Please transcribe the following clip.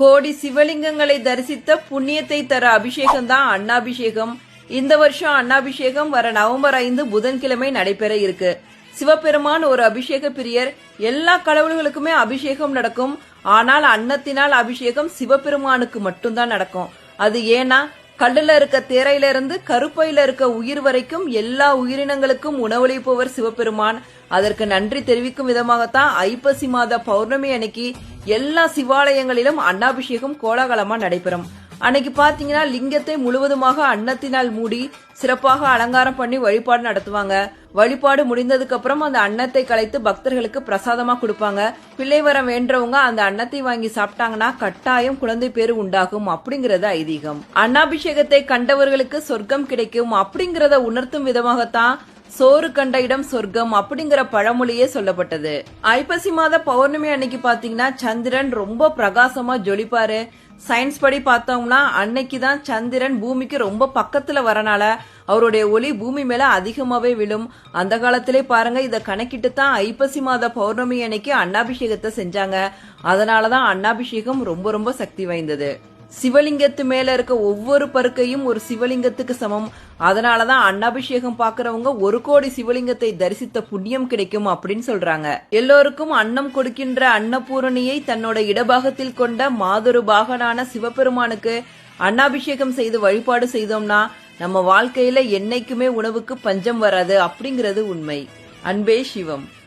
கோடி சிவலிங்கங்களை தரிசித்த புண்ணியத்தை தர அபிஷேகம் தான் அண்ணாபிஷேகம் இந்த வருஷம் அண்ணாபிஷேகம் வர நவம்பர் ஐந்து புதன்கிழமை நடைபெற இருக்கு. சிவபெருமான் ஒரு அபிஷேக பிரியர். எல்லா கடவுள்களுக்குமே அபிஷேகம் நடக்கும். ஆனால் அன்னத்தினால் அபிஷேகம் சிவபெருமானுக்கு மட்டும்தான் நடக்கும். அது ஏன்னா கல்லுல இருக்க தேரையில இருந்து கருப்பையில இருக்க உயிர் வரைக்கும் எல்லா உயிரினங்களுக்கும் உணவளிப்பவர் சிவபெருமான். அதற்கு நன்றி தெரிவிக்கும் விதமாகத்தான் ஐப்பசி மாத பௌர்ணமி அன்னைக்கு எல்லா சிவாலயங்களிலும் அன்னாபிஷேகம் கோலாகலமா நடைபெறும். அன்னைக்கு பாத்தீங்கன்னா லிங்கத்தை முழுவதுமாக அன்னத்தினால் மூடி சிறப்பாக அலங்காரம் பண்ணி வழிபாடு நடத்துவாங்க. வழிபாடு முடிந்ததுக்கு அப்புறம் அந்த அன்னத்தை கலைத்து பக்தர்களுக்கு பிரசாதமா கொடுப்பாங்க. பிள்ளை வரம் வேண்டவங்க அந்த அன்னத்தை வாங்கி சாப்பிட்டாங்கன்னா கட்டாயம் குழந்தை பேரு உண்டாகும் அப்படிங்கறது ஐதீகம். அன்னாபிஷேகத்தை கண்டவர்களுக்கு சொர்க்கம் கிடைக்கும் அப்படிங்கறத உணர்த்தும் விதமாகத்தான் சோறு கண்ட இடம் சொர்க்கம் அப்படிங்கிற பழமொழியே சொல்லப்பட்டது. ஐப்பசி மாத பௌர்ணமி அன்னைக்கு பாத்தீங்கன்னா சந்திரன் ரொம்ப பிரகாசமா ஜொலிப்பாரு. சயின்ஸ் படி பார்த்தோம்னா அன்னைக்கு தான் சந்திரன் பூமிக்கு ரொம்ப பக்கத்துல வரனால அவருடைய ஒளி பூமி மேல அதிகமாவே விழும். அந்த காலத்திலே பாருங்க இத கணக்கிட்டு தான் ஐப்பசி மாத பௌர்ணமி அன்னைக்கு அன்னாபிஷேகத்தை செஞ்சாங்க. அதனாலதான் அன்னாபிஷேகம் ரொம்ப ரொம்ப சக்தி வாய்ந்தது. சிவலிங்கத்து மேல இருக்க ஒவ்வொரு பருக்கையும் ஒரு சிவலிங்கத்துக்கு சமம். அதனாலதான் அன்னாபிஷேகம் பாக்குறவங்க ஒரு கோடி சிவலிங்கத்தை தரிசித்த புண்ணியம் கிடைக்கும் அப்படின்னு சொல்றாங்க. எல்லோருக்கும் அன்னம் கொடுக்கின்ற அன்னபூரணியை தன்னோட இடபாகத்தில் கொண்ட மாதொரு பாகனான சிவபெருமானுக்கு அன்னாபிஷேகம் செய்து வழிபாடு செய்தோம்னா நம்ம வாழ்க்கையில என்னைக்குமே உணவுக்கு பஞ்சம் வராது அப்படிங்கிறது உண்மை. அன்பே சிவம்.